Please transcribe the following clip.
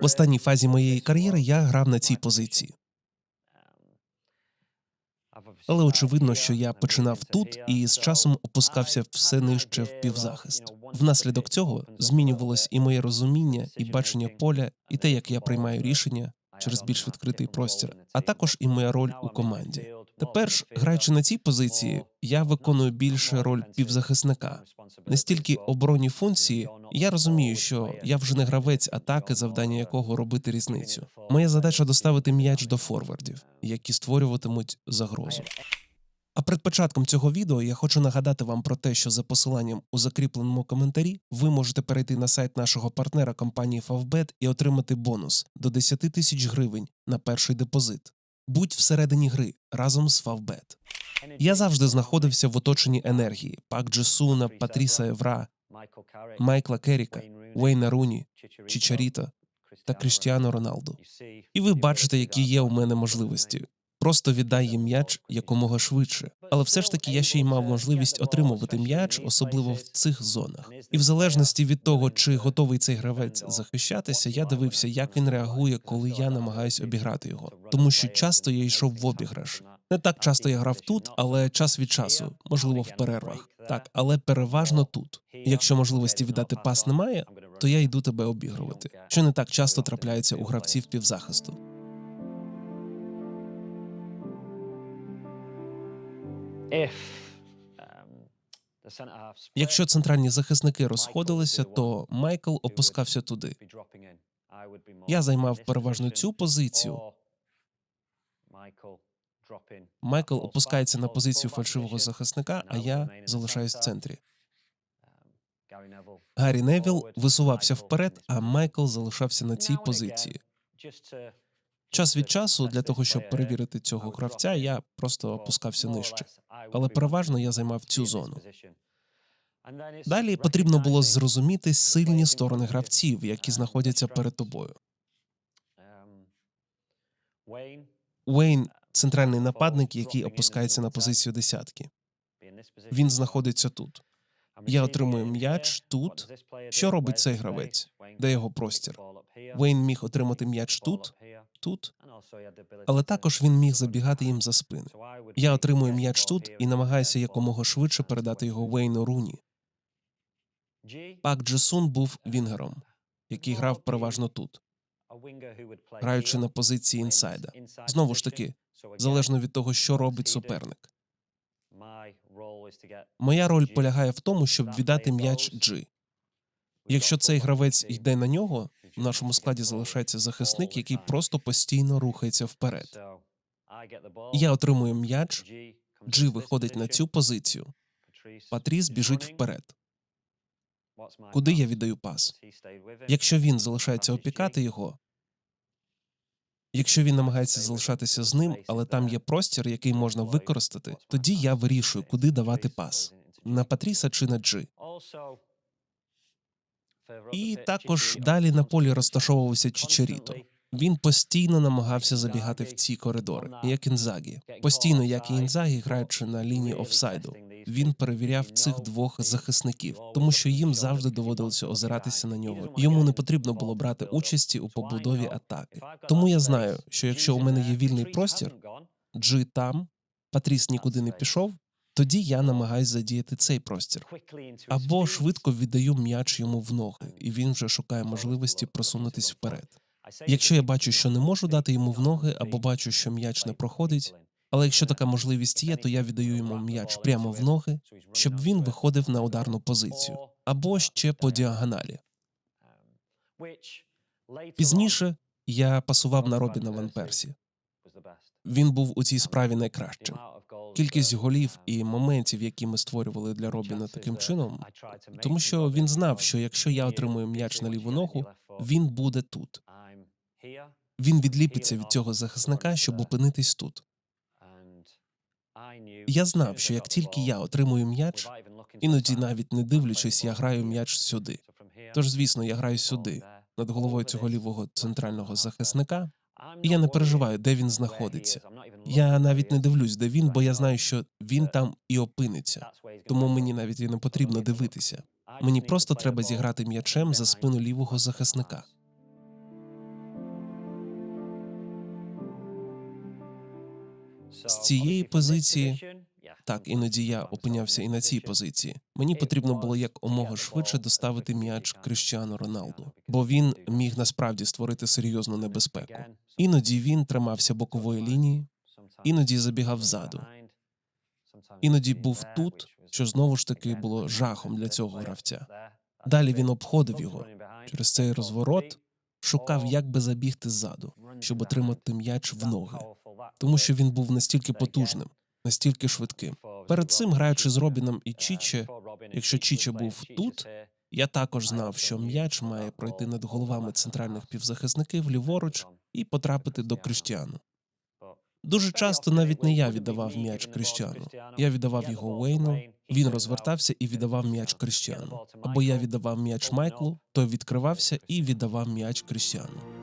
В останній фазі моєї кар'єри я грав на цій позиції. Але очевидно, що я починав тут і з часом опускався все нижче в півзахист. Внаслідок цього змінювалось і моє розуміння, і бачення поля, і те, як я приймаю рішення через більш відкритий простір, а також і моя роль у команді. Тепер ж, граючи на цій позиції, я виконую більше роль півзахисника. Не стільки оборонні функції, я розумію, що я вже не гравець атаки, завдання якого робити різницю. Моя задача доставити м'яч до форвардів, які створюватимуть загрозу. А перед початком цього відео я хочу нагадати вам про те, що за посиланням у закріпленому коментарі ви можете перейти на сайт нашого партнера компанії Favbet і отримати бонус до 10 тисяч гривень на перший депозит. Будь всередині гри разом з Фавбет. Я завжди знаходився в оточенні енергії: Пак Джесуна, Патріса Евра, Майкла Керіка, Уейна Руні, Чічаріта та Кріштіану Роналду. І ви бачите, які є у мене можливості. Просто віддай їм м'яч якомога швидше. Але все ж таки я ще й мав можливість отримувати м'яч, особливо в цих зонах. І в залежності від того, чи готовий цей гравець захищатися, я дивився, як він реагує, коли я намагаюсь обіграти його. Тому що часто я йшов в обіграш. Не так часто я грав тут, але час від часу, можливо, в перервах. Так, але переважно тут. Якщо можливості віддати пас немає, то я йду тебе обігрувати, що не так часто трапляється у гравців півзахисту. Якщо центральні захисники розходилися, то Майкл опускався туди. Я займав переважно цю позицію. Майкл опускається на позицію фальшивого захисника, а я залишаюсь в центрі. Гаррі Невіл висувався вперед, а Майкл залишався на цій позиції. Час від часу, для того, щоб перевірити цього гравця, я просто опускався нижче. Але переважно я займав цю зону. Далі потрібно було зрозуміти сильні сторони гравців, які знаходяться перед тобою. Уейн центральний нападник, який опускається на позицію десятки. Він знаходиться тут. Я отримую м'яч тут. Що робить цей гравець? Де його простір? Уейн міг отримати м'яч тут, тут, але також він міг забігати їм за спини. Я отримую м'яч тут і намагаюся якомога швидше передати його Уейну Руні. Пак Джесун був вінгером, який грав переважно тут, граючи на позиції інсайда. Знову ж таки, залежно від того, що робить суперник. Моя роль полягає в тому, щоб віддати м'яч Джи. Якщо цей гравець йде на нього, в нашому складі залишається захисник, який просто постійно рухається вперед. Я отримую м'яч, Джи виходить на цю позицію. Патріс біжить вперед. Куди я віддаю пас? Якщо він залишається опікати його, якщо він намагається залишатися з ним, але там є простір, який можна використати, тоді я вирішую, куди давати пас на Патріса чи на Джи. І також далі на полі розташовувався Чичаріто. Він постійно намагався забігати в ці коридори, як інзагі. Постійно, як і інзагі, граючи на лінії офсайду, він перевіряв цих двох захисників, тому що їм завжди доводилося озиратися на нього. Йому не потрібно було брати участі у побудові атаки. Тому я знаю, що якщо у мене є вільний простір, Джи там, Патріс нікуди не пішов. Тоді я намагаюсь задіяти цей простір або швидко віддаю м'яч йому в ноги, і він вже шукає можливості просунутись вперед. Якщо я бачу, що не можу дати йому в ноги, або бачу, що м'яч не проходить. Але якщо така можливість є, то я віддаю йому м'яч прямо в ноги, щоб він виходив на ударну позицію, або ще по діагоналі. Пізніше я пасував на Робіна Ван Персі. Він був у цій справі найкращим. Кількість голів і моментів, які ми створювали для Робіна таким чином, тому що він знав, що якщо я отримую м'яч на ліву ногу, він буде тут. Він відліпиться від цього захисника, щоб опинитись тут. Я знав, що як тільки я отримую м'яч, іноді навіть не дивлячись, я граю м'яч сюди. Тож, звісно, я граю сюди, над головою цього лівого центрального захисника, я не переживаю, де він знаходиться. Я навіть не дивлюсь, де він, бо я знаю, що він там і опиниться. Тому мені навіть і не потрібно дивитися. Мені просто треба зіграти м'ячем за спину лівого захисника. З цієї позиції так, іноді я опинявся і на цій позиції. Мені потрібно було як омога швидше доставити м'яч Кріштіану Роналду, бо він міг насправді створити серйозну небезпеку. Іноді він тримався бокової лінії, іноді забігав ззаду. Іноді був тут, що знову ж таки було жахом для цього гравця. Далі він обходив його через цей розворот, шукав, як би забігти ззаду, щоб отримати м'яч в ноги, тому що він був настільки потужним, настільки швидким. Перед цим, граючи з Робіном і Чіче, Якщо Чіче був тут, я також знав, що м'яч має пройти над головами центральних півзахисників ліворуч і потрапити до Кріштіану. Дуже часто навіть не я віддавав м'яч Кріштіану. Я віддавав його Уейну, він розвертався і віддавав м'яч Кріштіану. Або я віддавав м'яч Майклу, той відкривався і віддавав м'яч Кріштіану.